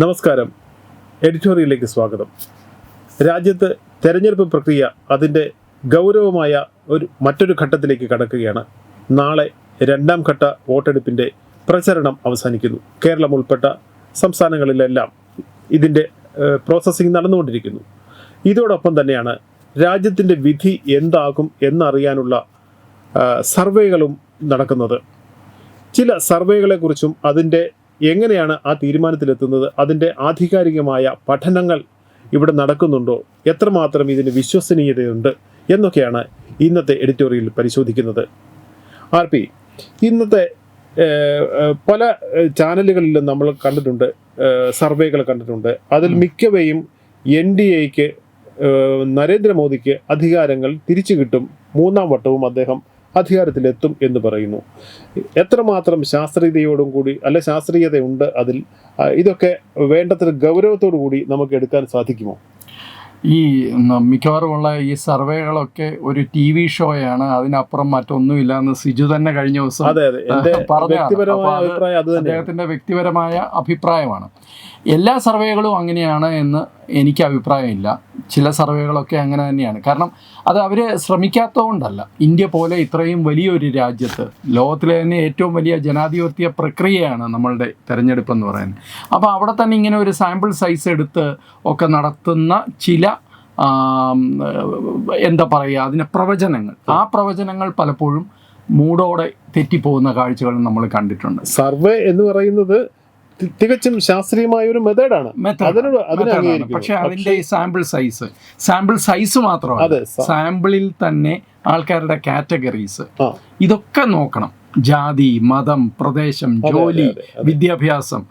നമസ്കാരം. എഡിറ്റോറിയലിലേക്ക് സ്വാഗതം. രാജ്യത്ത് തെരഞ്ഞെടുപ്പ് പ്രക്രിയ അതിന്റെ ഗൗരവമായ ഒരു മറ്റൊരു ഘട്ടത്തിലേക്ക് കടക്കുകയാണ്. നാളെ രണ്ടാം ഘട്ട വോട്ടെടുപ്പിന്റെ പ്രചരണം അവസാനിക്കുന്നു. കേരളം ഉൾപ്പെട്ട സംസ്ഥാനങ്ങളിലെല്ലാം ഇതിന്റെ പ്രോസസ്സിംഗ് നടന്നുകൊണ്ടിരിക്കുന്നു. ഇതോടൊപ്പം തന്നെയാണ് രാജ്യത്തിന്റെ വിധി എന്താകും എന്നറിയാനുള്ള സർവേകളും നടക്കുന്നത്. ചില സർവേകളെക്കുറിച്ചും അതിന്റെ എങ്ങനെയാണ് ആ തീരുമാനത്തിലെത്തുന്നത്? അതിന്റെ ആധികാരികമായ പഠനങ്ങൾ ഇവിടെ നടക്കുന്നുണ്ടോ? എത്രമാത്രം ഇതിന് വിശ്വസനീയതയുണ്ട്? എന്നൊക്കെയാണ് ഇന്നത്തെ എഡിറ്റോറിയൽ പരിശോധിക്കുന്നത്. ആർ പി ഇന്നത്തെ പല ചാനലുകളിലും നമ്മൾ കണ്ടിട്ടുണ്ട് സർവേകൾ കണ്ടിട്ടുണ്ട്. അതിൽ മിക്കവയും എൻ ഡി എക്ക് നരേന്ദ്രമോദിക്ക് അധികാരങ്ങൾ തിരിച്ചു കിട്ടും മൂന്നാം വട്ടവും അദ്ദേഹം അധികാരത്തിലെത്തും എന്ന് പറയുന്നു. എത്രമാത്രം ശാസ്ത്രീയതയോടും കൂടി അല്ലെ ശാസ്ത്രീയതയുണ്ട് അതിൽ ഇതൊക്കെ വേണ്ടത്ര ഗൗരവത്തോടു കൂടി നമുക്ക് എടുക്കാൻ സാധിക്കുമോ? ഈ മിക്കവാറുമുള്ള ഈ സർവേകളൊക്കെ ഒരു ടി വി ഷോയാണ് അതിനപ്പുറം മറ്റൊന്നുമില്ല എന്ന് സിജു തന്നെ കഴിഞ്ഞ ദിവസം തന്നെയാണ്. അദ്ദേഹത്തിന്റെ വ്യക്തിപരമായ അഭിപ്രായമാണ്. എല്ലാ സർവേകളും അങ്ങനെയാണ് എന്ന് എനിക്ക് അഭിപ്രായമില്ല. ചില സർവേകളൊക്കെ അങ്ങനെ തന്നെയാണ്. കാരണം അത് അവർ ശ്രമിക്കാത്തതുകൊണ്ടല്ല. ഇന്ത്യ പോലെ ഇത്രയും വലിയൊരു രാജ്യത്ത് ലോകത്തിലെ തന്നെ ഏറ്റവും വലിയ ജനാധിപത്യ പ്രക്രിയയാണ് നമ്മളുടെ തെരഞ്ഞെടുപ്പ് എന്ന് പറയുന്നത്. അപ്പോൾ അവിടെ തന്നെ ഇങ്ങനെ ഒരു സാമ്പിൾ സൈസ് എടുത്ത് ഒക്കെ നടത്തുന്ന ചില എന്താ പറയുക അതിന് പ്രവചനങ്ങൾ. ആ പ്രവചനങ്ങൾ പലപ്പോഴും മൂടോടെ തെറ്റിപ്പോകുന്ന കാഴ്ചകൾ നമ്മൾ കണ്ടിട്ടുണ്ട്. സർവേ എന്ന് പറയുന്നത് തികച്ചും ശാസ്ത്രീയമായ ഒരു മെത്തേഡാണ് പക്ഷെ അതിന്റെ സാമ്പിൾ സൈസ് സാമ്പിൾ സൈസ് മാത്രമാണ് സാമ്പിളിൽ തന്നെ ആൾക്കാരുടെ കാറ്റഗറീസ് ഇതൊക്കെ നോക്കണം. ജാതി മതം പ്രദേശം ജോലി. വിദ്യാഭ്യാസം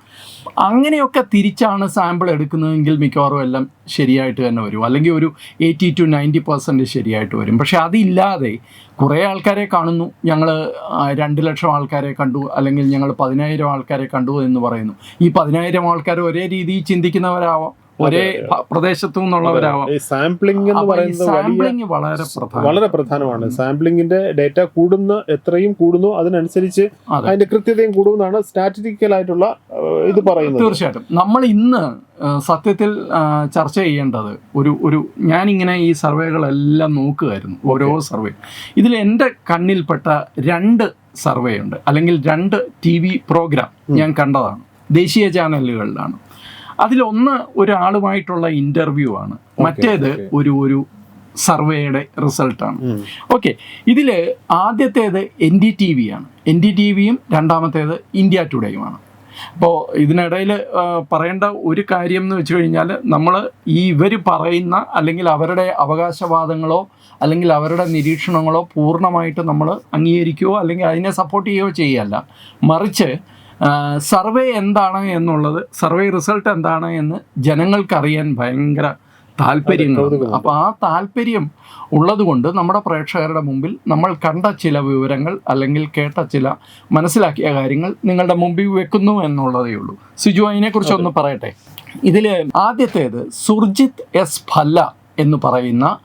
അങ്ങനെയൊക്കെ തിരിച്ചാണ് സാമ്പിൾ എടുക്കുന്നതെങ്കിൽ മിക്കവാറും എല്ലാം ശരിയായിട്ട് തന്നെ വരും. അല്ലെങ്കിൽ ഒരു എയ്റ്റി ടു നയന്റി പെർസെന്റ് ശരിയായിട്ട് വരും. പക്ഷെ അതില്ലാതെ കുറേ ആൾക്കാരെ കാണുന്നു. ഞങ്ങൾ രണ്ട് ലക്ഷം ആൾക്കാരെ കണ്ടു. അല്ലെങ്കിൽ ഞങ്ങൾ പതിനായിരം ആൾക്കാരെ കണ്ടു എന്ന് പറയുന്നു. ഈ പതിനായിരം ആൾക്കാർ ഒരേ രീതിയിൽ ചിന്തിക്കുന്നവരാവാം. ഒരേ പ്രദേശത്തു നിന്നുള്ളവരാവാം. സാമ്പിളിംഗ് എന്ന് പറയുന്നത് സാമ്പിളിംഗ് വളരെ വളരെ പ്രധാനമാണ്. സാമ്പിളിംഗിന്റെ ഡേറ്റ കൂടുന്ന എത്രയും കൂടുന്നു അതിനനുസരിച്ച് അതിന്റെ കൃത്യതയും കൂടുമെന്നാണ് സ്റ്റാറ്റിസ്റ്റിക്കൽ ആയിട്ടുള്ള ഇത് പറയുന്നത്. തീർച്ചയായിട്ടും. നമ്മൾ ഇന്ന് സത്യത്തിൽ ചർച്ച ചെയ്യേണ്ടത് ഒരു ഒരു ഞാനിങ്ങനെ ഈ സർവേകളെല്ലാം നോക്കുകയായിരുന്നു ഓരോ സർവേ. ഇതിൽ എന്റെ കണ്ണിൽപ്പെട്ട രണ്ട് സർവേ ഉണ്ട് അല്ലെങ്കിൽ രണ്ട് ടി വി പ്രോഗ്രാം ഞാൻ കണ്ടതാണ്. ദേശീയ ചാനലുകളിലാണ്. അതിലൊന്ന് ഒരാളുമായിട്ടുള്ള ഇന്റർവ്യൂ ആണ്. മറ്റേത് ഒരു ഒരു സർവേയുടെ റിസൾട്ടാണ്. ഓക്കെ ഇതിൽ ആദ്യത്തേത് എൻ ഡി ടി വി ആണ്. എൻ ഡി ടി വിയും രണ്ടാമത്തേത് ഇന്ത്യ ടുഡേയുമാണ് അപ്പോൾ ഇതിനിടയിൽ പറയേണ്ട ഒരു കാര്യം എന്ന് വെച്ച് കഴിഞ്ഞാൽ നമ്മൾ ഈ ഇവർ പറയുന്ന അല്ലെങ്കിൽ അവരുടെ അവകാശവാദങ്ങളോ അല്ലെങ്കിൽ അവരുടെ നിരീക്ഷണങ്ങളോ പൂർണമായിട്ട് നമ്മൾ അംഗീകരിക്കുകയോ അല്ലെങ്കിൽ അതിനെ സപ്പോർട്ട് ചെയ്യുകയോ ചെയ്യല്ല. മറിച്ച് സർവേ എന്താണ് എന്നുള്ളത് സർവേ റിസൾട്ട് എന്താണ് എന്ന് ജനങ്ങൾക്കറിയാൻ ഭയങ്കര താല്പര്യം. അപ്പോൾ ആ താല്പര്യം ഉള്ളതുകൊണ്ട് നമ്മുടെ പ്രേക്ഷകരുടെ മുമ്പിൽ നമ്മൾ കണ്ട ചില വിവരങ്ങൾ അല്ലെങ്കിൽ കേട്ട ചില മനസ്സിലാക്കിയ കാര്യങ്ങൾ നിങ്ങളുടെ മുമ്പിൽ വെക്കുന്നു എന്നുള്ളതേ ഉള്ളൂ. സിജു അതിനെക്കുറിച്ച് ഒന്ന് പറയട്ടെ. ഇതിൽ ആദ്യത്തേത് സുർജിത് എസ് ഫല്ല എന്ന് പറയുന്ന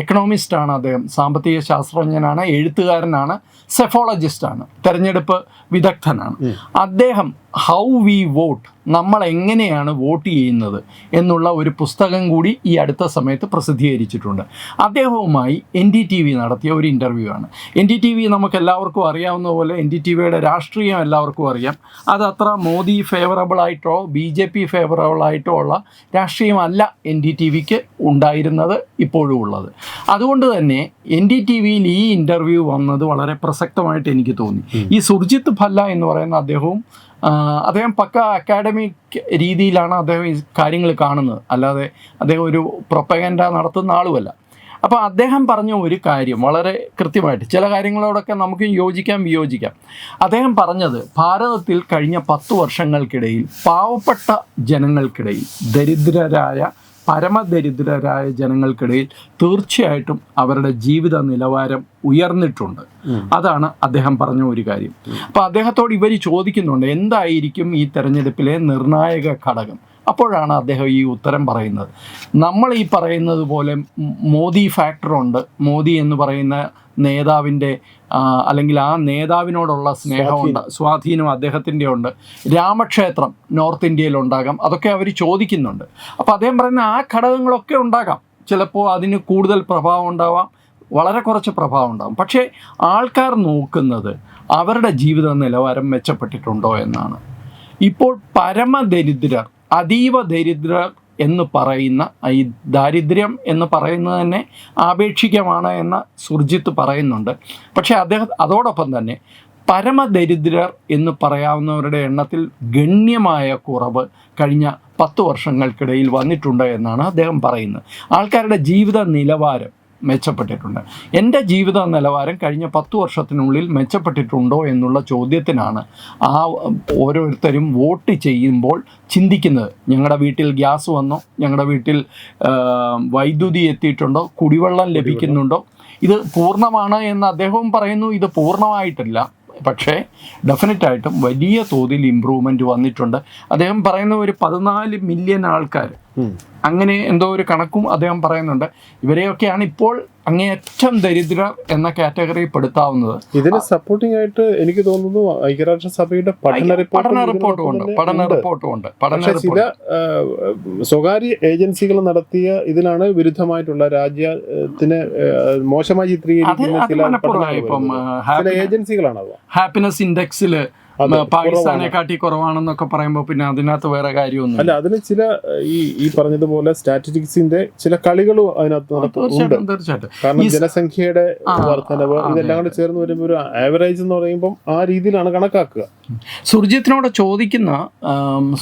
എക്കണോമിസ്റ്റാണ് അദ്ദേഹം. സാമ്പത്തിക ശാസ്ത്രജ്ഞനാണ് എഴുത്തുകാരനാണ് സെഫോളജിസ്റ്റാണ് തെരഞ്ഞെടുപ്പ് വിദഗ്ധനാണ്. അദ്ദേഹം ഹൗ വി വോട്ട് നമ്മൾ എങ്ങനെയാണ് വോട്ട് ചെയ്യുന്നത് എന്നുള്ള ഒരു പുസ്തകം കൂടി ഈ അടുത്ത സമയത്ത് പ്രസിദ്ധീകരിച്ചിട്ടുണ്ട്. അദ്ദേഹവുമായി എൻ ഡി ടി വി നടത്തിയ ഒരു ഇന്റർവ്യൂ ആണ്. എൻ ഡി ടി വി നമുക്ക് എല്ലാവർക്കും അറിയാവുന്ന പോലെ എൻ ഡി ടി വിയുടെ രാഷ്ട്രീയം എല്ലാവർക്കും അറിയാം. അത് അത്ര മോദി ഫേവറബിളായിട്ടോ ബി ജെ പി ഫേവറബിളായിട്ടോ ഉള്ള രാഷ്ട്രീയമല്ല എൻ ഡി ടി വിക്ക് ഉണ്ടായിരുന്നത് ഇപ്പോഴും ഉള്ളത്. അതുകൊണ്ട് തന്നെ എൻ ഡി ടി വിയിൽ ഈ ഇന്റർവ്യൂ വന്നത് വളരെ പ്രസക്തമായിട്ട് എനിക്ക് തോന്നി. ഈ സുർജിത്ത് ഭല്ല എന്ന് പറയുന്ന അദ്ദേഹവും അദ്ദേഹം പക്ക അക്കാഡമിക് രീതിയിലാണ് അദ്ദേഹം ഈ കാര്യങ്ങൾ കാണുന്നത്. അല്ലാതെ അദ്ദേഹം ഒരു പ്രൊപ്പഗൻഡ നടത്തുന്ന ആളുമല്ല. അപ്പോൾ അദ്ദേഹം പറഞ്ഞ ഒരു കാര്യം വളരെ കൃത്യമായിട്ട് ചില കാര്യങ്ങളോടൊക്കെ നമുക്ക് യോജിക്കാം വിയോജിക്കാം. അദ്ദേഹം പറഞ്ഞത് ഭാരതത്തിൽ കഴിഞ്ഞ പത്ത് വർഷങ്ങൾക്കിടയിൽ പാവപ്പെട്ട ജനങ്ങൾക്കിടയിൽ ദരിദ്രരായ പരമദരിദ്രരായ ജനങ്ങൾക്കിടയിൽ തീർച്ചയായിട്ടും അവരുടെ ജീവിത നിലവാരം ഉയർന്നിട്ടുണ്ട് അതാണ് അദ്ദേഹം പറഞ്ഞ ഒരു കാര്യം. അപ്പോൾ അദ്ദേഹത്തോട് ഇവർ ചോദിക്കുന്നുണ്ട് എന്തായിരിക്കും ഈ തെരഞ്ഞെടുപ്പിലെ നിർണായക ഘടകം? അപ്പോഴാണ് അദ്ദേഹം ഈ ഉത്തരം പറയുന്നത്. നമ്മൾ ഈ പറയുന്നത് പോലെ മോദി ഫാക്ടറുണ്ട് മോദി എന്ന് പറയുന്ന നേതാവിന്റെ അല്ലെങ്കിൽ ആ നേതാവിനോടുള്ള സ്നേഹമുണ്ട് സ്വാധീനം. അദ്ദേഹത്തിന്റെ ഉണ്ട് രാമക്ഷേത്രം നോർത്ത് ഇന്ത്യയിൽ ഉണ്ടാകാം അതൊക്കെ അവർ ചോദിക്കുന്നുണ്ട്. അപ്പോൾ അദ്ദേഹം പറയുന്ന ആ ഘടകങ്ങളൊക്കെ ഉണ്ടാകാം. ചിലപ്പോൾ അതിന് കൂടുതൽ പ്രഭാവം ഉണ്ടാവാം വളരെ കുറച്ച് പ്രഭാവം ഉണ്ടാകും പക്ഷേ ആൾക്കാർ നോക്കുന്നത് അവരുടെ ജീവിത നിലവാരം മെച്ചപ്പെട്ടിട്ടുണ്ടോ എന്നാണ്. ഇപ്പോൾ പരമദരിദ്രർ അതീവ ദരിദ്രർ എന്ന് പറയുന്ന ഈ ദാരിദ്ര്യം എന്ന് പറയുന്നത് തന്നെ ആപേക്ഷികമാണ് എന്ന് സുർജിത്ത് പറയുന്നുണ്ട്. പക്ഷേ അദ്ദേഹം അതോടൊപ്പം തന്നെ പരമദരിദ്രർ എന്ന് പറയാവുന്നവരുടെ എണ്ണത്തിൽ ഗണ്യമായ കുറവ് കഴിഞ്ഞ പത്ത് വർഷങ്ങൾക്കിടയിൽ വന്നിട്ടുണ്ട് എന്നാണ് അദ്ദേഹം പറയുന്നത്. ആൾക്കാരുടെ ജീവിത നിലവാരം മെച്ചപ്പെട്ടിട്ടുണ്ട്. എന്റെ ജീവിത നിലവാരം കഴിഞ്ഞ പത്ത് വർഷത്തിനുള്ളിൽ മെച്ചപ്പെട്ടിട്ടുണ്ടോ എന്നുള്ള ചോദ്യത്തിനാണ് ആ ഓരോരുത്തരും വോട്ട് ചെയ്യുമ്പോൾ ചിന്തിക്കുന്നത്. ഞങ്ങളുടെ വീട്ടിൽ ഗ്യാസ് വന്നോ ഞങ്ങളുടെ വീട്ടിൽ വൈദ്യുതി എത്തിയിട്ടുണ്ടോ കുടിവെള്ളം ലഭിക്കുന്നുണ്ടോ? ഇത് പൂർണമാണ് എന്ന് അദ്ദേഹവും പറയുന്നു. ഇത് പൂർണമായിട്ടില്ല. പക്ഷേ ഡെഫിനറ്റായിട്ടും വലിയ തോതിൽ ഇമ്പ്രൂവ്മെന്റ് വന്നിട്ടുണ്ട്. അദ്ദേഹം പറയുന്ന ഒരു പതിനാല് മില്യൺ ആൾക്കാർ അങ്ങനെ എന്തോ ഒരു കണക്കും അദ്ദേഹം പറയുന്നുണ്ട്. ഇവരെയൊക്കെയാണ് ഇപ്പോൾ അങ്ങേയറ്റം ദരിദ്രർ എന്ന കാറ്റഗറിയിൽ പെടുത്താവുന്നത്. ഇതിന് സപ്പോർട്ടിംഗ് ആയിട്ട് എനിക്ക് തോന്നുന്നു ഐക്യരാഷ്ട്ര സഭയുടെ പഠന പഠന റിപ്പോർട്ട് ഉണ്ട്. പഠന റിപ്പോർട്ടും ഉണ്ട്. പഠന ചില സ്വകാര്യ ഏജൻസികൾ നടത്തിയ ഇതിനാണ് വിരുദ്ധമായിട്ടുള്ള രാജ്യത്തിന് മോശമായി ചിത്രീകരിക്കുന്ന ചില ഏജൻസികളാണ് ഹാപ്പിനെസ് ഇൻഡെക്സിൽ പാകിസ്ഥാനെ കാട്ടി കുറവാണെന്നൊക്കെ പറയുമ്പോൾ പിന്നെ അതിനകത്ത് വേറെ കാര്യമൊന്നും അല്ല അതിന് ചില ഈ ഈ പറഞ്ഞതുപോലെ സ്റ്റാറ്റിസ്റ്റിക്സിന്റെ ചില കളികളും അതിനകത്ത് തീർച്ചയായിട്ടും തീർച്ചയായിട്ടും. കാരണം ജനസംഖ്യയുടെ വർധനവ് ഇതെല്ലാം കൂടെ ചേർന്ന് വരുമ്പോൾ ഒരു ആവറേജ് എന്ന് പറയുമ്പോൾ ആ രീതിയിലാണ് കണക്കാക്കുക. സുർജിത്തിനോട് ചോദിക്കുന്ന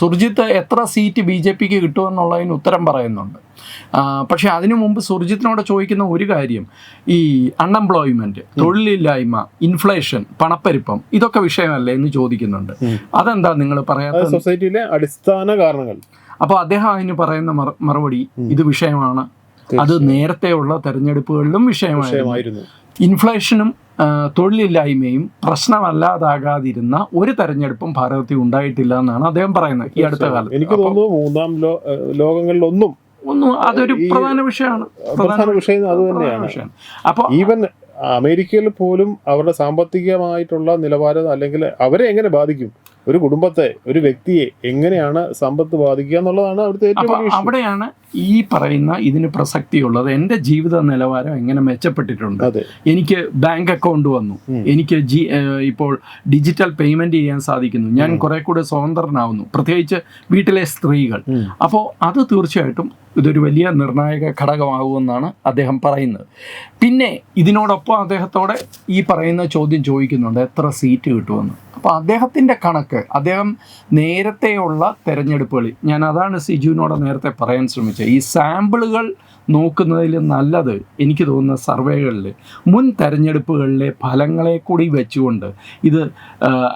സുർജിത്ത് എത്ര സീറ്റ് ബി ജെ പിക്ക് കിട്ടുമെന്നുള്ളതിന് ഉത്തരം പറയുന്നുണ്ട്. പക്ഷേ അതിനു മുമ്പ് സുർജിത്തിനോട് ചോദിക്കുന്ന ഒരു കാര്യം ഈ അൺഎംപ്ലോയ്മെന്റ് തൊഴിലില്ലായ്മ ഇൻഫ്ലേഷൻ പണപ്പെരുപ്പം ഇതൊക്കെ വിഷയമല്ലേ എന്ന് ചോദിക്കുന്നുണ്ട്. അതെന്താ നിങ്ങൾ പറയാത്ത സൊസൈറ്റിയിലെ അടിസ്ഥാന കാരണങ്ങൾ. അപ്പോൾ അദ്ദേഹം അതിന് പറയുന്ന മറുപടി ഇത് വിഷയമാണ്. അത് നേരത്തെയുള്ള തെരഞ്ഞെടുപ്പുകളിലും വിഷയമായിരുന്നു. ഇൻഫ്ലേഷനും തൊഴിലില്ലായ്മയും പ്രശ്നമല്ലാതാകാതിരുന്ന ഒരു തെരഞ്ഞെടുപ്പും ഭാരതത്തിൽ ഉണ്ടായിട്ടില്ല എന്നാണ് അദ്ദേഹം പറയുന്നത് ഈ അടുത്ത കാലത്ത്. എനിക്ക് തോന്നുന്നു മൂന്നാം ലോകങ്ങളിലൊന്നും ഒന്നും അതൊരു പ്രധാന വിഷയമാണ്. പ്രധാന വിഷയം അത് തന്നെയാണ്. അപ്പൊ അപ്പോൾ ഈവൻ അമേരിക്കയിൽ പോലും അവരുടെ സാമ്പത്തികമായിട്ടുള്ള നിലവാരം അല്ലെങ്കിൽ അവരെ എങ്ങനെ ബാധിക്കും? ഒരു കുടുംബത്തെ ഒരു വ്യക്തിയെ എങ്ങനെയാണ് സമ്പത്ത് ബാധിക്കുക എന്നുള്ളതാണ് അവിടുത്തെ ഏറ്റവും. അവിടെയാണ് ഈ പറയുന്ന ഇതിന് പ്രസക്തിയുള്ളത് എന്റെ ജീവിത നിലവാരം എങ്ങനെ മെച്ചപ്പെട്ടിട്ടുണ്ട്? എനിക്ക് ബാങ്ക് അക്കൗണ്ട് വന്നു. എനിക്ക് ജി ഇപ്പോൾ ഡിജിറ്റൽ പേയ്മെന്റ് ചെയ്യാൻ സാധിക്കുന്നു. ഞാൻ കുറെ കൂടെ സ്വതന്ത്രനാവുന്നു. പ്രത്യേകിച്ച് വീട്ടിലെ സ്ത്രീകൾ. അപ്പോൾ അത് തീർച്ചയായിട്ടും ഇതൊരു വലിയ നിർണായക ഘടകമാകുമെന്നാണ് അദ്ദേഹം പറയുന്നത്. പിന്നെ ഇതിനോടൊപ്പം അദ്ദേഹത്തോടെ ഈ പറയുന്ന ചോദ്യം ചോദിക്കുന്നുണ്ട്. എത്ര സീറ്റ് കിട്ടുമെന്ന്. അപ്പോൾ അദ്ദേഹത്തിന്റെ കണക്ക് അദ്ദേഹം നേരത്തെയുള്ള തെരഞ്ഞെടുപ്പുകളിൽ ഞാൻ അതാണ് സിജുവിനോട് നേരത്തെ പറയാൻ ശ്രമിച്ചത്. ഈ സാമ്പിളുകൾ നോക്കുന്നതിൽ നല്ലത് എനിക്ക് തോന്നുന്ന സർവേകളിൽ മുൻ തെരഞ്ഞെടുപ്പുകളിലെ ഫലങ്ങളെ കൂടി വെച്ചുകൊണ്ട് ഇത്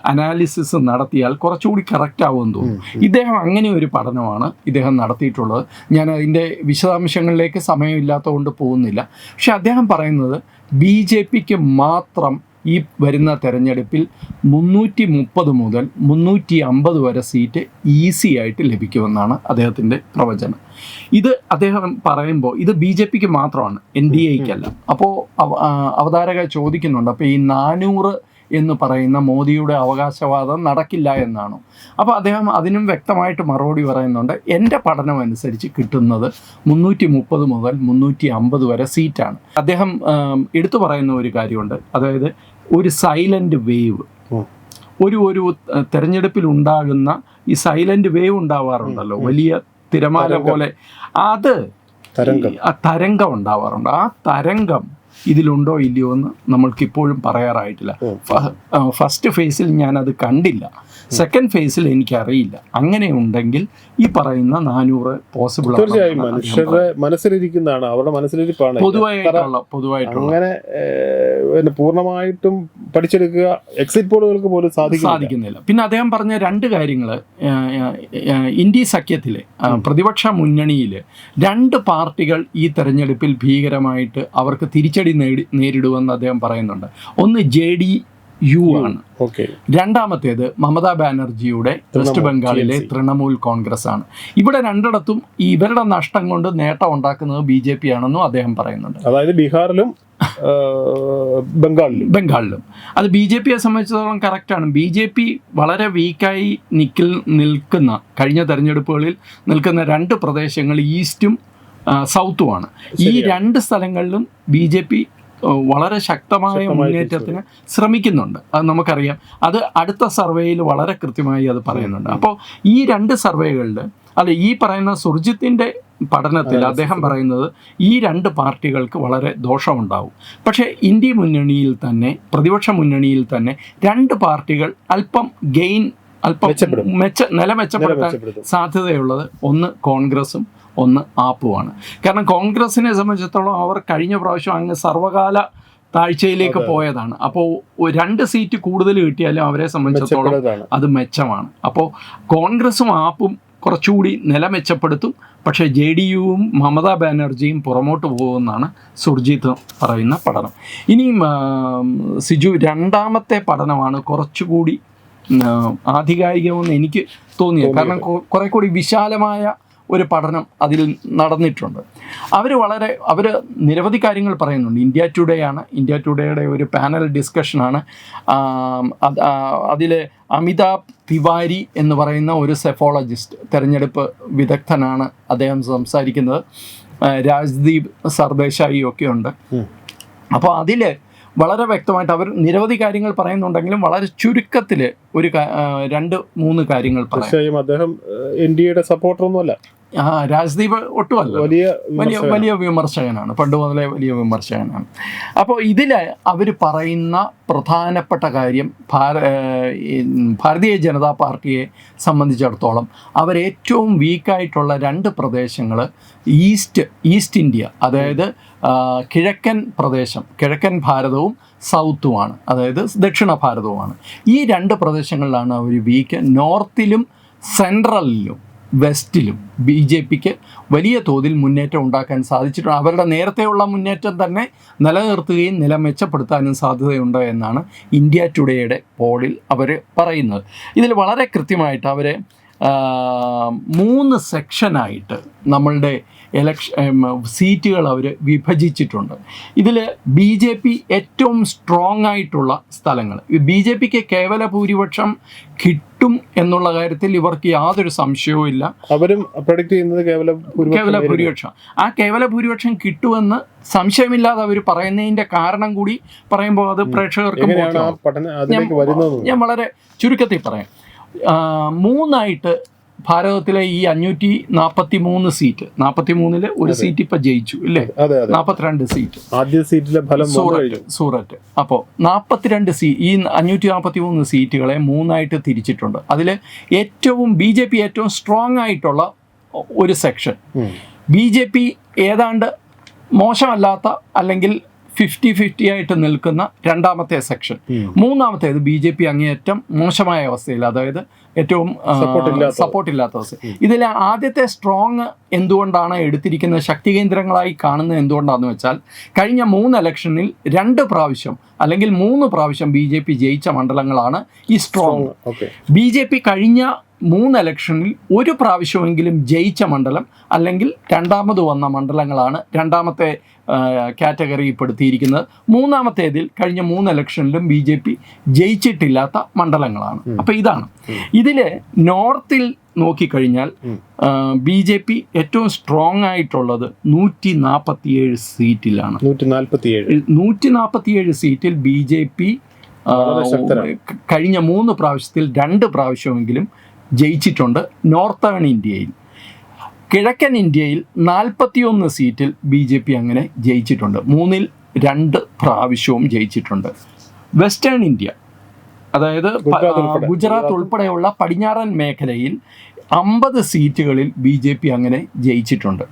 അനാലിസിസ് നടത്തിയാൽ കുറച്ചുകൂടി കറക്റ്റ് ആവുമെന്ന് തോന്നുന്നു ഇദ്ദേഹം അങ്ങനെ ഒരു പഠനമാണ് ഇദ്ദേഹം നടത്തിയിട്ടുള്ളത്. ഞാൻ അതിന്റെ വിശദാംശങ്ങളിലേക്ക് സമയമില്ലാത്തതുകൊണ്ട് പോകുന്നില്ല. പക്ഷെ അദ്ദേഹം പറയുന്നത് ബി ജെ പിക്ക് മാത്രം ഈ വരുന്ന തെരഞ്ഞെടുപ്പിൽ മുന്നൂറ്റി മുപ്പത് മുതൽ മുന്നൂറ്റി അമ്പത് വരെ സീറ്റ് ഈസി ആയിട്ട് ലഭിക്കുമെന്നാണ് അദ്ദേഹത്തിന്റെ പ്രവചനം. ഇത് അദ്ദേഹം പറയുമ്പോൾ ഇത് ബി ജെ പിക്ക് മാത്രമാണ് എൻ ഡി എക്കല്ല അപ്പോൾ അവതാരക ചോദിക്കുന്നുണ്ട് അപ്പോൾ ഈ നാനൂറ് എന്ന് പറയുന്ന മോദിയുടെ അവകാശവാദം നടക്കില്ല എന്നാണോ. അപ്പോൾ അദ്ദേഹം അതിനും വ്യക്തമായിട്ട് മറുപടി പറയുന്നുണ്ട് എന്റെ പഠനം അനുസരിച്ച് കിട്ടുന്നത് മുന്നൂറ്റി മുപ്പത് മുതൽ മുന്നൂറ്റി അമ്പത് വരെ സീറ്റാണ്. അദ്ദേഹം എടുത്തു പറയുന്ന ഒരു കാര്യമുണ്ട് അതായത് ഒരു സൈലന്റ് വേവ്. ഒരു ഒരു തെരഞ്ഞെടുപ്പിൽ ഉണ്ടാകുന്ന ഈ സൈലന്റ് വേവ് ഉണ്ടാവാറുണ്ടല്ലോ. വലിയ തിരമാല പോലെ. അത് തരംഗം. ഉണ്ടാവാറുണ്ട്. ആ തരംഗം ഇതിലുണ്ടോ ഇല്ലയോ എന്ന് നമ്മൾക്ക് ഇപ്പോഴും പറയാറായിട്ടില്ല ഫസ്റ്റ് ഫേസിൽ ഞാൻ അത് കണ്ടില്ല. സെക്കൻഡ് ഫേസിൽ എനിക്കറിയില്ല. അങ്ങനെ ഉണ്ടെങ്കിൽ ഈ പറയുന്ന നാനൂറ് പോസിബിൾ തീർച്ചയായും മനുഷ്യരുടെ മനസ്സിലിരിക്കുന്നതാണ് അവരുടെ മനസ്സിലിരിപ്പാണ് പൊതുവായിട്ടുള്ള പൊതുവായിട്ടുള്ള. അങ്ങനെ പിന്നെ പൂർണമായിട്ടും പഠിച്ചെടുക്കുക എക്സിറ്റ് പോളുകൾക്ക് പോലും സാധിക്കുന്നില്ല. പിന്നെ അദ്ദേഹം പറഞ്ഞ രണ്ട് കാര്യങ്ങൾ ഇന്ത്യ സഖ്യത്തിലെ പ്രതിപക്ഷ മുന്നണിയിൽ രണ്ട് പാർട്ടികൾ ഈ തെരഞ്ഞെടുപ്പിൽ ഭീകരമായിട്ട് അവർക്ക് തിരിച്ചടി നേടി നേരിടുമെന്ന് അദ്ദേഹം പറയുന്നുണ്ട്. ഒന്ന് ജെ ഡി യു ആണ്. ഓക്കെ. രണ്ടാമത്തേത് മമതാ ബാനർജിയുടെ വെസ്റ്റ് ബംഗാളിലെ. തൃണമൂൽ കോൺഗ്രസ് ആണ് ഇവിടെ രണ്ടിടത്തും ഇവരുടെ നഷ്ടം കൊണ്ട് നേട്ടം ഉണ്ടാക്കുന്നത് ബി ജെ പി ആണെന്നും അദ്ദേഹം പറയുന്നുണ്ട്. അതായത് ബീഹാറിലും ബംഗാളിലും. ബംഗാളിലും. അത് ബി ജെ പിയെ സംബന്ധിച്ചിടത്തോളം കറക്റ്റാണ് ബി ജെ പി വളരെ വീക്കായി നിൽക്കിൽ നിൽക്കുന്ന കഴിഞ്ഞ തെരഞ്ഞെടുപ്പുകളിൽ നിൽക്കുന്ന രണ്ട് പ്രദേശങ്ങൾ ഈസ്റ്റും സൗത്തുമാണ് ഈ രണ്ട് സ്ഥലങ്ങളിലും ബി ജെ പി വളരെ ശക്തമായ മുന്നേറ്റത്തിന് ശ്രമിക്കുന്നുണ്ട്. അത് നമുക്കറിയാം. അത് അടുത്ത സർവേയിൽ വളരെ കൃത്യമായി അത് പറയുന്നുണ്ട്. അപ്പോൾ ഈ രണ്ട് സർവേകളിൽ അല്ല ഈ പറയുന്ന സുർജിത്തിന്റെ പഠനത്തിൽ അദ്ദേഹം പറയുന്നത് ഈ രണ്ട് പാർട്ടികൾക്ക് വളരെ ദോഷമുണ്ടാവും. പക്ഷേ ഇന്ത്യ മുന്നണിയിൽ തന്നെ പ്രതിപക്ഷ മുന്നണിയിൽ തന്നെ രണ്ട് പാർട്ടികൾ അല്പം ഗെയിൻ അല്പം മെച്ച നില മെച്ചപ്പെടുത്താൻ സാധ്യതയുള്ളത് ഒന്ന് കോൺഗ്രസും ഒന്ന് ആപ്പുമാണ് കാരണം കോൺഗ്രസിനെ സംബന്ധിച്ചിടത്തോളം അവർ കഴിഞ്ഞ പ്രാവശ്യം അങ്ങ് സർവകാല താഴ്ചയിലേക്ക് പോയതാണ്. അപ്പോൾ രണ്ട് സീറ്റ് കൂടുതൽ കിട്ടിയാലും അവരെ സംബന്ധിച്ചിടത്തോളം അത് മെച്ചമാണ്. അപ്പോൾ കോൺഗ്രസും ആപ്പും കുറച്ചുകൂടി നില മെച്ചപ്പെടുത്തും. പക്ഷേ ജെ ഡി യുവും മമതാ ബാനർജിയും പുറമോട്ട് പോകുമെന്നാണ് സുർജിത്ത് പറയുന്ന പഠനം. ഇനിയും സിജു രണ്ടാമത്തെ പഠനമാണ് കുറച്ചുകൂടി ആധികാരികമെന്ന് എനിക്ക് തോന്നിയത്. കാരണം കുറെ കൂടി വിശാലമായ ഒരു പഠനം അതിൽ നടന്നിട്ടുണ്ട്. അവർ വളരെ അവർ നിരവധി കാര്യങ്ങൾ പറയുന്നുണ്ട്. ഇന്ത്യ ടുഡേ ആണ്. ഇന്ത്യ ടുഡേയുടെ ഒരു പാനൽ ഡിസ്കഷനാണ് അതിൽ അമിതാഭ് തിവാരി എന്ന് പറയുന്ന ഒരു സെഫോളജിസ്റ്റ് തെരഞ്ഞെടുപ്പ് വിദഗ്ധനാണ് അദ്ദേഹം സംസാരിക്കുന്നത്. രാജ്ദീപ് സർദേശായി ഒക്കെ ഉണ്ട്. അപ്പോൾ അതിൽ വളരെ വ്യക്തമായിട്ട് അവർ നിരവധി കാര്യങ്ങൾ പറയുന്നുണ്ടെങ്കിലും വളരെ ചുരുക്കത്തിൽ ഒരു രണ്ട് മൂന്ന് കാര്യങ്ങൾ പറയും. അദ്ദേഹം ഇന്ത്യയുടെ സപ്പോർട്ടറൊന്നുമല്ല ആ രാജ്ദീപ് ഒട്ടുമല്ല വലിയ വലിയ വലിയ വിമർശകനാണ്. പണ്ട് മുതലേ വലിയ വിമർശകനാണ്. അപ്പോൾ ഇതിൽ അവർ പറയുന്ന പ്രധാനപ്പെട്ട കാര്യം ഭാര ഭാരതീയ ജനതാ പാർട്ടിയെ സംബന്ധിച്ചിടത്തോളം അവരേറ്റവും വീക്കായിട്ടുള്ള രണ്ട് പ്രദേശങ്ങൾ ഈസ്റ്റ് ഈസ്റ്റ് ഇന്ത്യ അതായത് കിഴക്കൻ പ്രദേശം കിഴക്കൻ ഭാരതവും സൗത്തുമാണ് അതായത് ദക്ഷിണ ഭാരതവുമാണ്. ഈ രണ്ട് പ്രദേശങ്ങളിലാണ് അവർ വീക്ക് നോർത്തിലും സെൻട്രലിലും വെസ്റ്റിലും ബി ജെ പിക്ക് വലിയ തോതിൽ മുന്നേറ്റം ഉണ്ടാക്കാൻ സാധിച്ചിട്ടുണ്ട്. അവരുടെ നേരത്തെയുള്ള മുന്നേറ്റം തന്നെ നിലനിർത്തുകയും നില മെച്ചപ്പെടുത്താനും സാധ്യതയുണ്ട് എന്നാണ് ഇന്ത്യ ടുഡേയുടെ പോളിൽ അവർ പറയുന്നത്. ഇതിൽ വളരെ കൃത്യമായിട്ട് അവർ മൂന്ന് സെക്ഷനായിട്ട് നമ്മളുടെ എലക്ഷൻ സീറ്റുകൾ അവർ വിഭജിച്ചിട്ടുണ്ട്. ഇതിൽ ബി ജെ പി ഏറ്റവും സ്ട്രോങ് ആയിട്ടുള്ള സ്ഥലങ്ങൾ ബി ജെ പിക്ക് കേവല ഭൂരിപക്ഷം കിട്ടും എന്നുള്ള കാര്യത്തിൽ ഇവർക്ക് യാതൊരു സംശയവും ഇല്ല. അവരും പ്രൊഡക്റ്റ് ചെയ്യുന്നത് കേവല കേവല ഭൂരിപക്ഷം. ആ കേവല ഭൂരിപക്ഷം കിട്ടുമെന്ന് സംശയമില്ലാതെ അവർ പറയുന്നതിന്റെ കാരണം കൂടി പറയുമ്പോൾ അത് പ്രേക്ഷകർക്ക് ഞാൻ വളരെ ചുരുക്കത്തിൽ പറയാം. മൂന്നായിട്ട് ഭാരതത്തിലെ ഈ അഞ്ഞൂറ്റി നാൽപ്പത്തി മൂന്ന് സീറ്റ് നാൽപ്പത്തി മൂന്നിൽ ഒരു സീറ്റ് ഇപ്പൊ ജയിച്ചു ഇല്ലേ? നാൽപ്പത്തിരണ്ട് സീറ്റ്. ആദ്യ സീറ്റിലെ ഫലം സൂററ്റ് സൂററ്റ്. അപ്പോൾ നാൽപ്പത്തിരണ്ട് സീ ഈ അഞ്ഞൂറ്റി നാൽപ്പത്തി മൂന്ന് സീറ്റുകളെ മൂന്നായിട്ട് തിരിച്ചിട്ടുണ്ട്. അതിൽ ഏറ്റവും ബി ജെ പി ഏറ്റവും സ്ട്രോങ് ആയിട്ടുള്ള ഒരു സെക്ഷൻ. ബി ജെ പി ഏതാണ്ട് മോശമല്ലാത്ത അല്ലെങ്കിൽ ഫിഫ്റ്റി ഫിഫ്റ്റി ആയിട്ട് നിൽക്കുന്ന രണ്ടാമത്തെ സെക്ഷൻ. മൂന്നാമത്തേത് ബി ജെ പി അങ്ങേയറ്റം മോശമായ അവസ്ഥയിൽ അതായത് ഏറ്റവും. സപ്പോർട്ട് ഇല്ലാത്ത അവസ്ഥ. ഇതിൽ ആദ്യത്തെ സ്ട്രോങ് എന്തുകൊണ്ടാണ് എടുത്തിരിക്കുന്ന ശക്തി കേന്ദ്രങ്ങളായി കാണുന്നത് എന്തുകൊണ്ടാണെന്ന് വെച്ചാൽ കഴിഞ്ഞ മൂന്ന് ഇലക്ഷനിൽ രണ്ട് പ്രാവശ്യം അല്ലെങ്കിൽ മൂന്ന് പ്രാവശ്യം ബി ജെ പി ജയിച്ച മണ്ഡലങ്ങളാണ് ഈ സ്ട്രോങ് ബി ജെ പി കഴിഞ്ഞ മൂന്ന് ഇലക്ഷനിൽ ഒരു പ്രാവശ്യമെങ്കിലും ജയിച്ച മണ്ഡലം അല്ലെങ്കിൽ രണ്ടാമത് വന്ന മണ്ഡലങ്ങളാണ് രണ്ടാമത്തെ കാറ്റഗറിപ്പെടുത്തിയിരിക്കുന്നത് മൂന്നാമത്തേതിൽ കഴിഞ്ഞ മൂന്ന് ഇലക്ഷനിലും ബി ജെ പി ജയിച്ചിട്ടില്ലാത്ത മണ്ഡലങ്ങളാണ്. അപ്പോൾ ഇതാണ്. ഇതിൽ നോർത്തിൽ നോക്കിക്കഴിഞ്ഞാൽ. ബി ജെ പി ഏറ്റവും സ്ട്രോങ് ആയിട്ടുള്ളത് നൂറ്റി നാൽപ്പത്തിയേഴ് സീറ്റിലാണ് നൂറ്റി നാൽപ്പത്തിയേഴ് സീറ്റിൽ ബി ജെ പി കഴിഞ്ഞ മൂന്ന് പ്രാവശ്യത്തിൽ രണ്ട് പ്രാവശ്യമെങ്കിലും ജയിച്ചിട്ടുണ്ട് നോർത്തേൺ ഇന്ത്യയിൽ. കിഴക്കൻ ഇന്ത്യയിൽ നാൽപ്പത്തിയൊന്ന് സീറ്റിൽ ബി ജെ പി അങ്ങനെ ജയിച്ചിട്ടുണ്ട്. മൂന്നിൽ രണ്ട് പ്രാവശ്യവും ജയിച്ചിട്ടുണ്ട്. വെസ്റ്റേൺ ഇന്ത്യ അതായത്. ഗുജറാത്ത് ഉൾപ്പെടെയുള്ള പടിഞ്ഞാറൻ മേഖലയിൽ അമ്പത് സീറ്റുകളിൽ ബി ജെ പി അങ്ങനെ ജയിച്ചിട്ടുണ്ട്.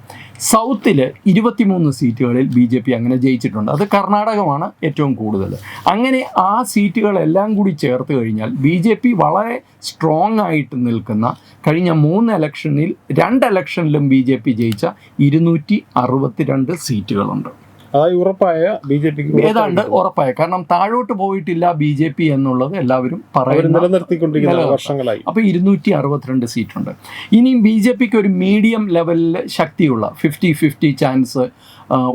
സൗത്തിൽ ഇരുപത്തിമൂന്ന് സീറ്റുകളിൽ ബി ജെ പി അങ്ങനെ ജയിച്ചിട്ടുണ്ട്. അത് കർണാടകമാണ് ഏറ്റവും കൂടുതൽ. അങ്ങനെ ആ സീറ്റുകളെല്ലാം കൂടി ചേർത്ത് കഴിഞ്ഞാൽ ബി ജെ പി വളരെ സ്ട്രോങ് ആയിട്ട് നിൽക്കുന്ന കഴിഞ്ഞ മൂന്ന് ഇലക്ഷനിൽ രണ്ട് ഇലക്ഷനിലും ബി ജെ പി ജയിച്ച ഇരുന്നൂറ്റി അറുപത്തിരണ്ട് സീറ്റുകളുണ്ട്. അതായത് ഉറപ്പായ ബി ജെ പിക്ക് ഏതാണ്ട് ഉറപ്പായ. കാരണം താഴോട്ട് പോയിട്ടില്ല ബി ജെ പി എന്നുള്ളത് എല്ലാവരും പറയുന്നത് പറയുന്ന നിലനിർത്തിക്കൊണ്ടിരിക്കുന്ന വർഷങ്ങളായി. അപ്പോൾ ഇരുന്നൂറ്റി അറുപത്തിരണ്ട് സീറ്റുണ്ട്. ഇനിയും ബി ജെ പിക്ക് ഒരു മീഡിയം ലെവലിൽ ശക്തിയുള്ള ഫിഫ്റ്റി ഫിഫ്റ്റി ചാൻസ്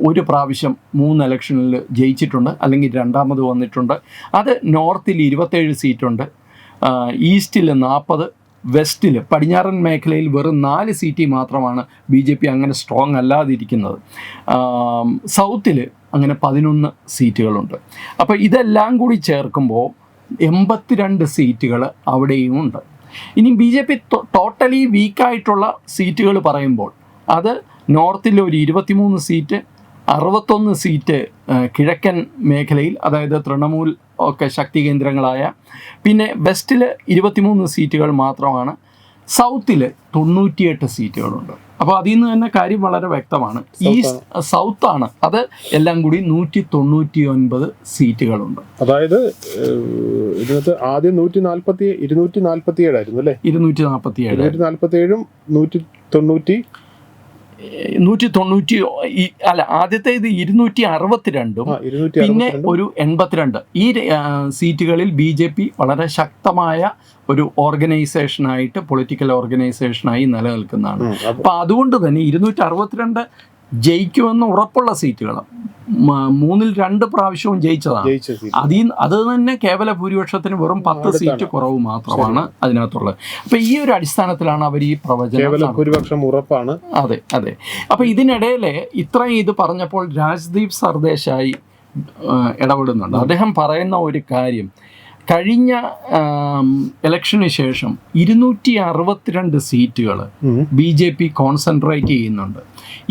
ഒരു പ്രാവശ്യം മൂന്ന് ഇലക്ഷനിൽ ജയിച്ചിട്ടുണ്ട് അല്ലെങ്കിൽ രണ്ടാമത് വന്നിട്ടുണ്ട്. അത് നോർത്തിൽ ഇരുപത്തേഴ് സീറ്റുണ്ട് ഈസ്റ്റിൽ നാൽപ്പത് വെസ്റ്റിൽ പടിഞ്ഞാറൻ മേഖലയിൽ വെറും നാല് സീറ്റിൽ മാത്രമാണ് ബി ജെ പി അങ്ങനെ സ്ട്രോങ് അല്ലാതിരിക്കുന്നത്. സൗത്തിൽ അങ്ങനെ പതിനൊന്ന് സീറ്റുകളുണ്ട്. അപ്പോൾ ഇതെല്ലാം കൂടി ചേർക്കുമ്പോൾ എൺപത്തിരണ്ട് സീറ്റുകൾ അവിടെയും ഉണ്ട്. ഇനി ബി ജെ പി ടോട്ടലി വീക്കായിട്ടുള്ള സീറ്റുകൾ പറയുമ്പോൾ അത് നോർത്തിൽ ഒരു ഇരുപത്തിമൂന്ന് സീറ്റ് അറുപത്തൊന്ന് സീറ്റ് കിഴക്കൻ മേഖലയിൽ അതായത് തൃണമൂൽ ഒക്കെ ശക്തി കേന്ദ്രങ്ങളായ പിന്നെ വെസ്റ്റിൽ ഇരുപത്തിമൂന്ന് സീറ്റുകൾ മാത്രമാണ് സൗത്തിൽ തൊണ്ണൂറ്റിയെട്ട് സീറ്റുകളുണ്ട്. അപ്പോൾ അതിൽ നിന്ന് തന്നെ കാര്യം വളരെ വ്യക്തമാണ്. ഈ സൗത്താണ്. അത് എല്ലാം കൂടി നൂറ്റി തൊണ്ണൂറ്റി ഒൻപത് സീറ്റുകളുണ്ട്. അതായത് ഇതിനകത്ത് ആദ്യം നൂറ്റി നാൽപ്പത്തി ഇരുന്നൂറ്റി നാൽപ്പത്തി ഏഴായിരുന്നു അല്ലേ? ഇരുന്നൂറ്റി നാൽപ്പത്തി ഏഴ് ഇരുന്നൂറ്റി നാൽപ്പത്തി ഏഴും നൂറ്റി തൊണ്ണൂറ്റി നൂറ്റി തൊണ്ണൂറ്റി അല്ല ആദ്യത്തെ ഇത് ഇരുന്നൂറ്റി അറുപത്തിരണ്ടും പിന്നെ ഒരു എൺപത്തിരണ്ട്. ഈ സീറ്റുകളിൽ ബി ജെ പി വളരെ ശക്തമായ ഒരു ഓർഗനൈസേഷനായിട്ട് പൊളിറ്റിക്കൽ ഓർഗനൈസേഷനായി നിലനിൽക്കുന്നതാണ്. അപ്പോൾ അതുകൊണ്ട് തന്നെ ഇരുന്നൂറ്റി അറുപത്തിരണ്ട് ജയിക്കുമെന്ന് ഉറപ്പുള്ള സീറ്റുകൾ. മൂന്നിൽ രണ്ട് പ്രാവശ്യവും ജയിച്ചതാണ്. അതിൽ അത് തന്നെ കേവല ഭൂരിപക്ഷത്തിന് വെറും പത്ത്. സീറ്റ് കുറവ് മാത്രമാണ് അതിനകത്തുള്ളത്. അപ്പൊ ഈ ഒരു അടിസ്ഥാനത്തിലാണ് അവർ ഈ പ്രവചനം ഭൂരിപക്ഷം ഉറപ്പാണ്. അതെ അതെ. അപ്പൊ ഇതിനിടയിൽ ഇത്രയും ഇത് പറഞ്ഞപ്പോൾ രാജ്ദീപ് സർദേശായി ഇടപെടുന്നുണ്ട്. അദ്ദേഹം പറയുന്ന ഒരു കാര്യം കഴിഞ്ഞ ഇലക്ഷന് ശേഷം ഇരുന്നൂറ്റി അറുപത്തിരണ്ട് സീറ്റുകൾ. ബി ജെ പി കോൺസെൻട്രേറ്റ് ചെയ്യുന്നുണ്ട്.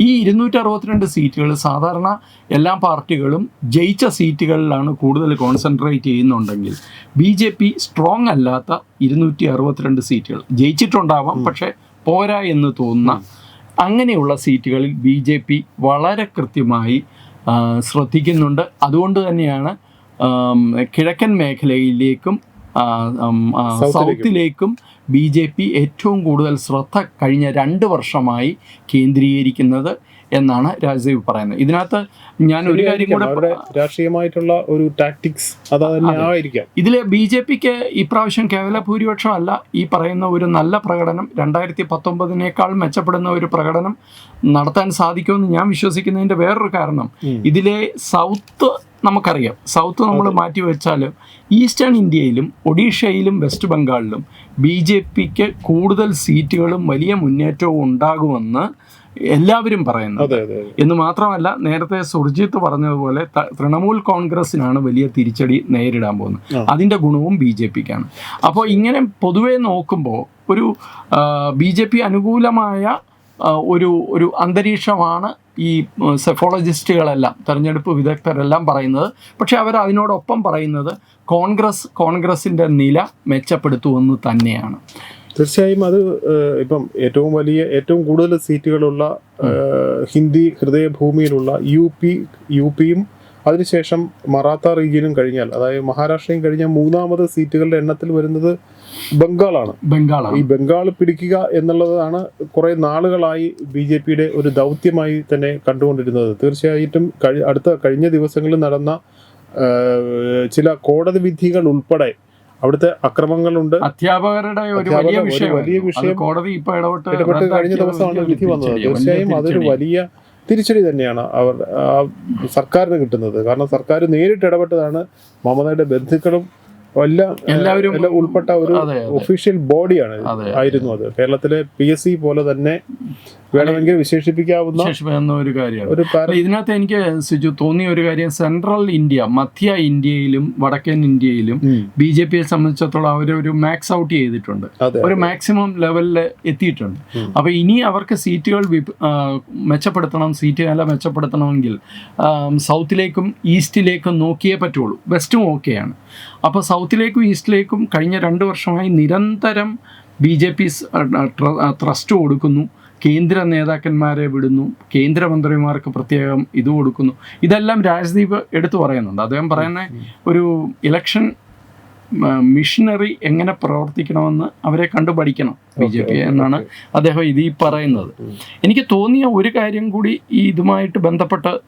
ഈ ഇരുന്നൂറ്റി അറുപത്തിരണ്ട് സീറ്റുകൾ സാധാരണ എല്ലാ പാർട്ടികളും ജയിച്ച സീറ്റുകളിലാണ് കൂടുതൽ കോൺസെൻട്രേറ്റ് ചെയ്യുന്നുണ്ടെങ്കിൽ ബി ജെ പി സ്ട്രോങ് അല്ലാത്ത ഇരുന്നൂറ്റി അറുപത്തിരണ്ട് സീറ്റുകൾ ജയിച്ചിട്ടുണ്ടാവാം പക്ഷേ പോരാ എന്ന് തോന്നുന്ന അങ്ങനെയുള്ള സീറ്റുകളിൽ ബി ജെ പി വളരെ കൃത്യമായി ശ്രദ്ധിക്കുന്നുണ്ട്. അതുകൊണ്ട് തന്നെയാണ് കിഴക്കൻ മേഖലയിലേക്കും സൗത്തിലേക്കും. ബി ജെ പി ഏറ്റവും കൂടുതൽ ശ്രദ്ധ കഴിഞ്ഞ രണ്ട് വർഷമായി കേന്ദ്രീകരിക്കുന്നത് എന്നാണ് രാജീവ് പറയുന്നത്. ഇതിനകത്ത് ഞാൻ ഒരു കാര്യം. കൂടെ രാഷ്ട്രീയമായിട്ടുള്ള ഒരു ടാക്ടിക്സ് അത് തന്നെ ആയിരിക്കാം ഇതിൽ ബി ജെ പിക്ക് ഇപ്രാവശ്യം കേവല ഭൂരിപക്ഷം അല്ല ഈ പറയുന്ന ഒരു നല്ല പ്രകടനം രണ്ടായിരത്തി പത്തൊമ്പതിനേക്കാൾ മെച്ചപ്പെടുന്ന ഒരു പ്രകടനം നടത്താൻ സാധിക്കുമെന്ന് ഞാൻ വിശ്വസിക്കുന്നതിന്റെ വേറൊരു കാരണം ഇതിലെ സൗത്ത് നമുക്കറിയാം. സൗത്ത് നമ്മൾ മാറ്റി വെച്ചാൽ ഈസ്റ്റേൺ ഇന്ത്യയിലും ഒഡീഷയിലും വെസ്റ്റ് ബംഗാളിലും ബി ജെ പിക്ക് കൂടുതൽ സീറ്റുകളും വലിയ മുന്നേറ്റവും ഉണ്ടാകുമെന്ന് എല്ലാവരും പറയുന്നു എന്ന് മാത്രമല്ല നേരത്തെ സുർജിത്ത് പറഞ്ഞതുപോലെ തൃണമൂൽ കോൺഗ്രസിനാണ് വലിയ തിരിച്ചടി നേരിടാൻ പോകുന്നത്. അതിന്റെ അതിന്റെ ഗുണവും ബി ജെ പിക്കാണ്. അപ്പോൾ ഇങ്ങനെ പൊതുവേ നോക്കുമ്പോൾ ഒരു ബി ജെ പി അനുകൂലമായ ഒരു ഒരു അന്തരീക്ഷമാണ് ഈ സെഫോളജിസ്റ്റുകളെല്ലാം തെരഞ്ഞെടുപ്പ് വിദഗ്ധരെല്ലാം പറയുന്നത്. പക്ഷേ അവർ അതിനോടൊപ്പം പറയുന്നത് കോൺഗ്രസ് കോൺഗ്രസിന്റെ നില മെച്ചപ്പെടുത്തുമെന്ന് തന്നെയാണ്. തീർച്ചയായും അത് ഇപ്പം ഏറ്റവും വലിയ ഏറ്റവും കൂടുതൽ സീറ്റുകളുള്ള ഹിന്ദി ഹൃദയഭൂമിയിലുള്ള യു പി യു പിയും അതിനുശേഷം മറാത്ത റീജിയനും കഴിഞ്ഞാൽ അതായത് മഹാരാഷ്ട്രയും കഴിഞ്ഞാൽ മൂന്നാമത് സീറ്റുകളുടെ എണ്ണത്തിൽ വരുന്നത് ബംഗാളാണ്. ഈ ബംഗാൾ പിടിക്കുക എന്നുള്ളതാണ് കുറെ നാളുകളായി ബി ജെ പിയുടെ ഒരു ദൗത്യമായി തന്നെ കണ്ടുകൊണ്ടിരുന്നത്. തീർച്ചയായിട്ടും കഴി അടുത്ത കഴിഞ്ഞ ദിവസങ്ങളിൽ നടന്ന ചില കോടതി വിധികൾ ഉൾപ്പെടെ അവിടുത്തെ അക്രമങ്ങളുണ്ട്. അധ്യാപകരുടെ ഒരു വലിയ വിഷയം കോടതി ഇപ്പൊ ഇടപെട്ട് ഇടപെട്ട് കഴിഞ്ഞ ദിവസമാണ് വിധി വന്നത്. തീർച്ചയായും അതൊരു വലിയ തിരിച്ചടി തന്നെയാണ് അവർ സർക്കാരിന് കിട്ടുന്നത്. കാരണം സർക്കാർ നേരിട്ട് ഇടപെട്ടതാണ്. മമതയുടെ ബന്ധുക്കളും എല്ലാവരും ഉൾപ്പെട്ട ഒരു. ഒഫീഷ്യൽ ബോഡിയാണ്. ആയിരുന്നു അത്. കേരളത്തിലെ പി എസ് സി പോലെ തന്നെ വേണമെങ്കിൽ വിശേഷിപ്പിക്കാവുന്ന ഒരു കാര്യമാണ്. ഇതിനകത്ത് എനിക്ക് സിജു തോന്നിയ ഒരു കാര്യം സെൻട്രൽ ഇന്ത്യ മധ്യ ഇന്ത്യയിലും വടക്കൻ ഇന്ത്യയിലും. ബി ജെ പിയെ സംബന്ധിച്ചിടത്തോളം അവർ ഒരു മാക്സ് ഔട്ട് ചെയ്തിട്ടുണ്ട്. ഒരു മാക്സിമം ലെവലിൽ എത്തിയിട്ടുണ്ട്. അപ്പൊ ഇനി അവർക്ക് സീറ്റുകൾ മെച്ചപ്പെടുത്തണം സീറ്റ് നില മെച്ചപ്പെടുത്തണമെങ്കിൽ സൗത്തിലേക്കും ഈസ്റ്റിലേക്കും നോക്കിയേ പറ്റുള്ളൂ. വെസ്റ്റും ഓക്കെയാണ് അപ്പോൾ സൗത്തിലേക്കും ഈസ്റ്റിലേക്കും കഴിഞ്ഞ രണ്ട് വർഷമായി നിരന്തരം ബി ജെ പി ട്രസ്റ്റ് കൊടുക്കുന്നു. കേന്ദ്ര നേതാക്കന്മാരെ വിടുന്നു. കേന്ദ്രമന്ത്രിമാർക്ക് പ്രത്യേകം ഇത് കൊടുക്കുന്നു. ഇതെല്ലാം രാജ്ദീപ് എടുത്തു പറയുന്നുണ്ട്. അദ്ദേഹം പറയുന്ന ഒരു ഇലക്ഷൻ മിഷനറി എങ്ങനെ പ്രവർത്തിക്കണമെന്ന് അവരെ കണ്ടു പഠിക്കണം ബി ജെ പി എന്നാണ് അദ്ദേഹം ഇത് ഈ പറയുന്നത്. എനിക്ക് തോന്നിയ ഒരു കാര്യം കൂടി ഈ ഇതുമായിട്ട് ബന്ധപ്പെട്ട്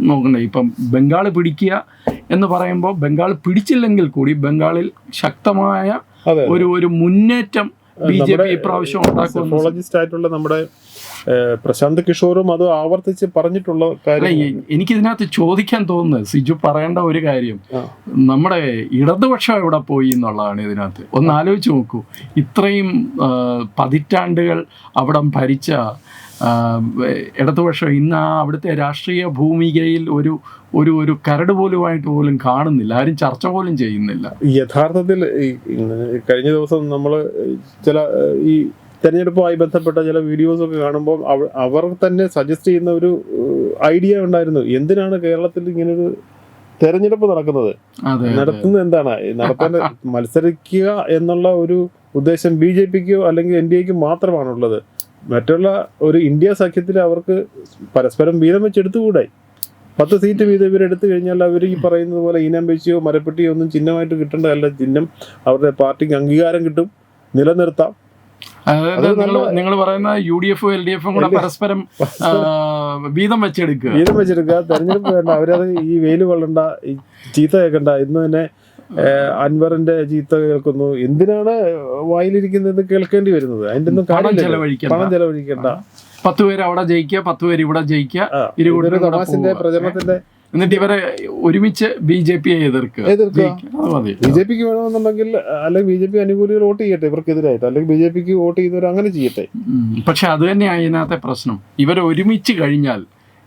നോക്കണ്ടേ ഇപ്പം ബംഗാൾ പിടിക്കുക എന്ന് പറയുമ്പോൾ ബംഗാൾ പിടിച്ചില്ലെങ്കിൽ കൂടി ബംഗാളിൽ ശക്തമായ ഒരു ഒരു മുന്നേറ്റം ബി ജെ പി ഇപ്രാവശ്യം സെഫോളജിസ്റ്റ് ആയിട്ടുള്ള നമ്മുടെ പ്രശാന്ത് കിഷോറും അത് ആവർത്തിച്ച് പറഞ്ഞിട്ടുള്ള കാര്യം എനിക്ക് എനിക്കിതിനകത്ത് ചോദിക്കാൻ തോന്നുന്നത് സിജു പറയേണ്ട ഒരു കാര്യം. നമ്മുടെ ഇടതുപക്ഷം എവിടെ പോയി എന്നുള്ളതാണ് ഇതിനകത്ത്. ഒന്ന് ആലോചിച്ച് നോക്കൂ. ഇത്രയും പതിറ്റാണ്ടുകൾ അവിടം ഭരിച്ച ഇടതുപക്ഷം ഇന്ന് ആ അവിടുത്തെ രാഷ്ട്രീയ ഭൂമികയിൽ ഒരു ഒരു ഒരു കരട് പോലുമായിട്ട് പോലും കാണുന്നില്ല. ആരും ചർച്ച പോലും ചെയ്യുന്നില്ല. യഥാർത്ഥത്തിൽ കഴിഞ്ഞ ദിവസം നമ്മൾ ചില ഈ തെരഞ്ഞെടുപ്പുമായി ബന്ധപ്പെട്ട ചില വീഡിയോസ് ഒക്കെ കാണുമ്പോൾ അവർ തന്നെ സജസ്റ്റ് ചെയ്യുന്ന ഒരു ഐഡിയ ഉണ്ടായിരുന്നു. എന്തിനാണ് കേരളത്തിൽ ഇങ്ങനൊരു തെരഞ്ഞെടുപ്പ് നടക്കുന്നത്? നടത്തുന്നത് എന്താണ്? നടത്താൻ മത്സരിക്കുക എന്നുള്ള ഒരു ഉദ്ദേശം ബി ജെ പിക്കോ അല്ലെങ്കിൽ എൻ ഡി എക്കോ മാത്രമാണുള്ളത്. മറ്റുള്ള ഒരു ഇന്ത്യ സഖ്യത്തിൽ അവർക്ക് പരസ്പരം വീതം വെച്ചെടുത്തുകൂടെ പത്ത് സീറ്റ് വീതം ഇവരെടുത്തു കഴിഞ്ഞാൽ അവർ ഈ പറയുന്നത് പോലെ ഇനം വെച്ചോ മരപ്പെട്ടിയോ ഒന്നും ചിഹ്നമായിട്ട് കിട്ടേണ്ടതല്ല. ചിഹ്നം അവരുടെ പാർട്ടിക്ക് അംഗീകാരം കിട്ടും നിലനിർത്താം. നിങ്ങൾ പറയുന്ന യു ഡി എഫും എൽ ഡി എഫും കൂടെ പരസ്പരം വീതം വെച്ചെടുക്കുക. വീതം വെച്ചെടുക്കുക. തെരഞ്ഞെടുപ്പ് വേണ്ട. അവരത് ഈ വെയിൽ കൊള്ളണ്ട ഈ ചീത്ത കേൾക്കണ്ട. ഇന്ന് തന്നെ അൻവറിന്റെ ചീത്ത കേൾക്കുന്നു. എന്തിനാണ് വായിലിരിക്കുന്നത് കേൾക്കേണ്ടി വരുന്നത്? അതിന്റെ ഒന്നും പണം ചെലവഴിക്കണ്ട. പത്ത് പേര് അവിടെ ജയിക്കുക പത്ത് പേര് ഇവിടെ ജയിക്കുക ആ, ഇരു ഇതൊരു കൂട്ടരും കൂടെ തമാശന്റെ പോവുക. പ്രചരണത്തിന്റെ എന്നിട്ട് ഇവരെ ഒരുമിച്ച് ബി ജെ പിയെ എതിർക്കുക. ബി ജെ പിക്ക് വേണമെന്നുണ്ടെങ്കിൽ അല്ലെങ്കിൽ ബി ജെ പി അനുകൂലികൾ വോട്ട് ചെയ്യട്ടെ ഇവർക്കെതിരായിട്ട്. അല്ലെങ്കിൽ ബി ജെ പിക്ക് വോട്ട് ചെയ്യുന്നവർ അങ്ങനെ ചെയ്യട്ടെ. പക്ഷെ അത് തന്നെയാണ് ഇതിനകത്തെ പ്രശ്നം. ഇവരെ ഒരുമിച്ച് കഴിഞ്ഞാൽ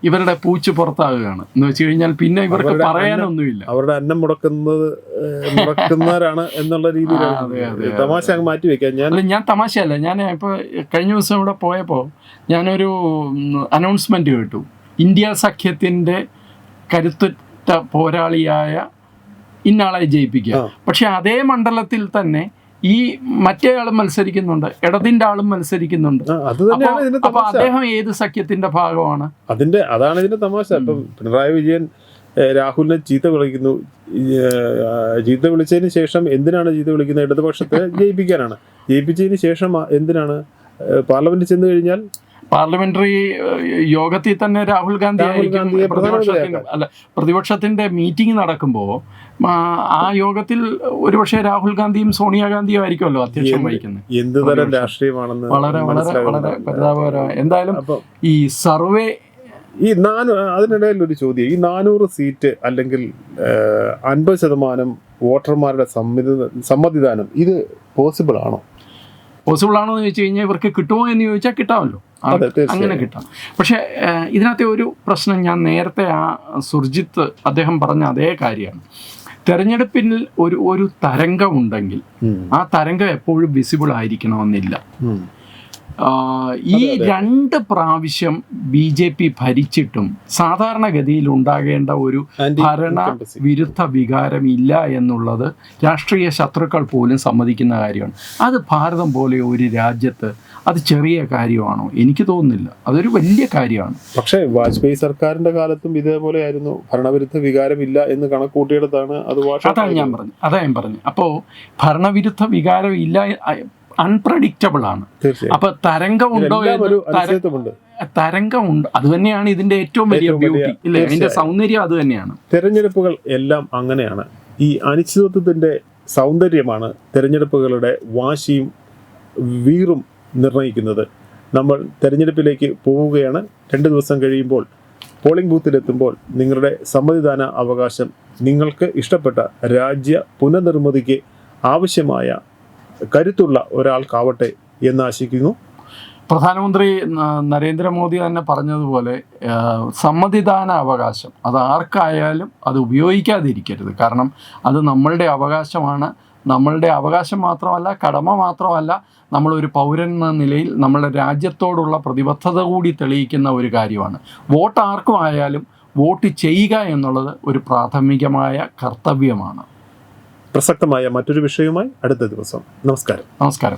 ഇവരുടെ പൂച്ച് പുറത്താകുകയാണ്. എന്ന് വെച്ച് കഴിഞ്ഞാൽ പിന്നെ ഇവർക്ക് പറയാനൊന്നുമില്ല. അവരുടെ അന്നം മുടക്കുന്നത് മുടക്കുന്നവരാണ് എന്നുള്ള രീതിയിലാണ് തമാശ അങ്ങ് മാറ്റി വെക്കാം. ഞാൻ അല്ല ഞാൻ തമാശയല്ല. ഞാൻ ഇപ്പൊ കഴിഞ്ഞ ദിവസം ഇവിടെ പോയപ്പോൾ ഞാനൊരു അനൗൺസ്മെന്റ് കേട്ടു. ഇന്ത്യ സഖ്യത്തിന്റെ കരുത്തുറ്റ പോരാളിയായ ഇന്നാളെ ജയിപ്പിക്കുക. പക്ഷെ അതേ മണ്ഡലത്തിൽ തന്നെ ഈ മറ്റേ ആളും മത്സരിക്കുന്നുണ്ട് ഇടതിന്റെ ആളും മത്സരിക്കുന്നുണ്ട്. അപ്പൊ അദ്ദേഹം ഏത് സഖ്യത്തിന്റെ ഭാഗമാണ്? അതിന്റെ അതാണ് ഇതിന്റെ തമാശ. ഇപ്പം പിണറായി വിജയൻ രാഹുലിനെ ചീത്ത വിളിക്കുന്നു ചീത്ത വിളിച്ചതിന് ശേഷം എന്തിനാണ് ചീത്ത വിളിക്കുന്നത്? ഇടതുപക്ഷത്തെ ജയിപ്പിക്കാനാണ്. ജയിപ്പിച്ചതിന് ശേഷം എന്തിനാണ്? പാർലമെന്റ് പാർലമെന്റിൽ ചെന്ന് കഴിഞ്ഞാൽ പാർലമെന്ററി യോഗത്തിൽ തന്നെ രാഹുൽ ഗാന്ധി ആയിരിക്കും അല്ല പ്രതിപക്ഷത്തിന്റെ മീറ്റിംഗ് നടക്കുമ്പോൾ ആ യോഗത്തിൽ ഒരുപക്ഷെ രാഹുൽ ഗാന്ധിയും സോണിയാഗാന്ധിയും ആയിരിക്കുമല്ലോ അധ്യക്ഷം വഹിക്കുന്നത്. എന്ത് തരം രാഷ്ട്രീയമാണെന്ന് വളരെ വളരെ വളരെ പരിതാപകരമാണ് എന്തായാലും ഈ സർവേ ഈ നാനൂ അതിനിടയിൽ ഒരു ചോദ്യം. ഈ നാനൂറ് സീറ്റ് അല്ലെങ്കിൽ അൻപത് ശതമാനം വോട്ടർമാരുടെ സമ്മതിദാനം ഇത് പോസിബിൾ ആണോ? പോസിബിൾ ആണോ എന്ന് ചോദിച്ചു കഴിഞ്ഞാൽ ഇവർക്ക് കിട്ടുമോ എന്ന് ചോദിച്ചാൽ കിട്ടാമല്ലോ. അങ്ങനെ കിട്ടാം. പക്ഷേ ഇതിനകത്തെ ഒരു പ്രശ്നം ഞാൻ നേരത്തെ ആ സുർജിത്ത് അദ്ദേഹം പറഞ്ഞ അതേ കാര്യമാണ്. തെരഞ്ഞെടുപ്പിൽ ഒരു ഒരു തരംഗമുണ്ടെങ്കിൽ ആ തരംഗം എപ്പോഴും വിസിബിൾ ആയിരിക്കണമെന്നില്ല. ഈ രണ്ട് പ്രാവശ്യം ബി ജെ പി ഭരിച്ചിട്ടും സാധാരണഗതിയിൽ ഉണ്ടാകേണ്ട ഒരു ഭരണ വിരുദ്ധ വികാരം ഇല്ല എന്നുള്ളത് രാഷ്ട്രീയ ശത്രുക്കൾ പോലും സമ്മതിക്കുന്ന കാര്യമാണ്. അത് ഭാരതം പോലെ ഒരു രാജ്യത്ത് അത് ചെറിയ കാര്യമാണോ? എനിക്ക് തോന്നുന്നില്ല. അതൊരു വലിയ കാര്യമാണ്. പക്ഷേ വാജ്പേയി സർക്കാരിന്റെ കാലത്തും ഇതേപോലെ ആയിരുന്നു. ഭരണവിരുദ്ധ വികാരമില്ല എന്ന് കണക്കൂട്ടിയെടുത്താണ് അത് അതാണ് ഞാൻ പറഞ്ഞു അതാ ഞാൻ പറഞ്ഞു അപ്പോൾ ഭരണവിരുദ്ധ വികാരം ഇല്ല അൺപ്രഡിക്റ്റബിൾ ആണ്. അപ്പൊ തരംഗം ഉണ്ടോ തരംഗം ഉണ്ട് അത് തന്നെയാണ് ഇതിന്റെ ഏറ്റവും വലിയ ബ്യൂട്ടി ഇല്ലേ? അതിന്റെ സൗന്ദര്യം അത് തന്നെയാണ്. തെരഞ്ഞെടുപ്പുകൾ എല്ലാം അങ്ങനെയാണ്. ഈ അനിശ്ചിതത്വത്തിന്റെ സൗന്ദര്യമാണ് തെരഞ്ഞെടുപ്പുകളുടെ വാശിയും വീറും നിർണയിക്കുന്നത് നമ്മൾ തെരഞ്ഞെടുപ്പിലേക്ക് പോവുകയാണ്. രണ്ട് ദിവസം കഴിയുമ്പോൾ പോളിംഗ് ബൂത്തിലെത്തുമ്പോൾ നിങ്ങളുടെ സമ്മതിദാന അവകാശം നിങ്ങൾക്ക് ഇഷ്ടപ്പെട്ട രാജ്യ പുനർനിർമ്മിതിക്ക് ആവശ്യമായ കരുത്തുള്ള ഒരാൾക്കാവട്ടെ എന്ന് ആശിക്കുന്നു. പ്രധാനമന്ത്രി നരേന്ദ്രമോദി തന്നെ പറഞ്ഞതുപോലെ സമ്മതിദാന അവകാശം. അത് ആർക്കായാലും അത് ഉപയോഗിക്കാതിരിക്കരുത്. കാരണം അത് നമ്മളുടെ അവകാശമാണ്. നമ്മളുടെ അവകാശം മാത്രമല്ല കടമ മാത്രമല്ല നമ്മളൊരു പൗരൻ എന്ന നിലയിൽ നമ്മുടെ രാജ്യത്തോടുള്ള പ്രതിബദ്ധത കൂടി തെളിയിക്കുന്ന ഒരു കാര്യമാണ്. വോട്ട് ആർക്കും ആയാലും വോട്ട് ചെയ്യുക എന്നുള്ളത് ഒരു പ്രാഥമികമായ കർത്തവ്യമാണ്. പ്രസക്തമായ മറ്റൊരു വിഷയവുമായി അടുത്ത ദിവസം. നമസ്കാരം. നമസ്കാരം.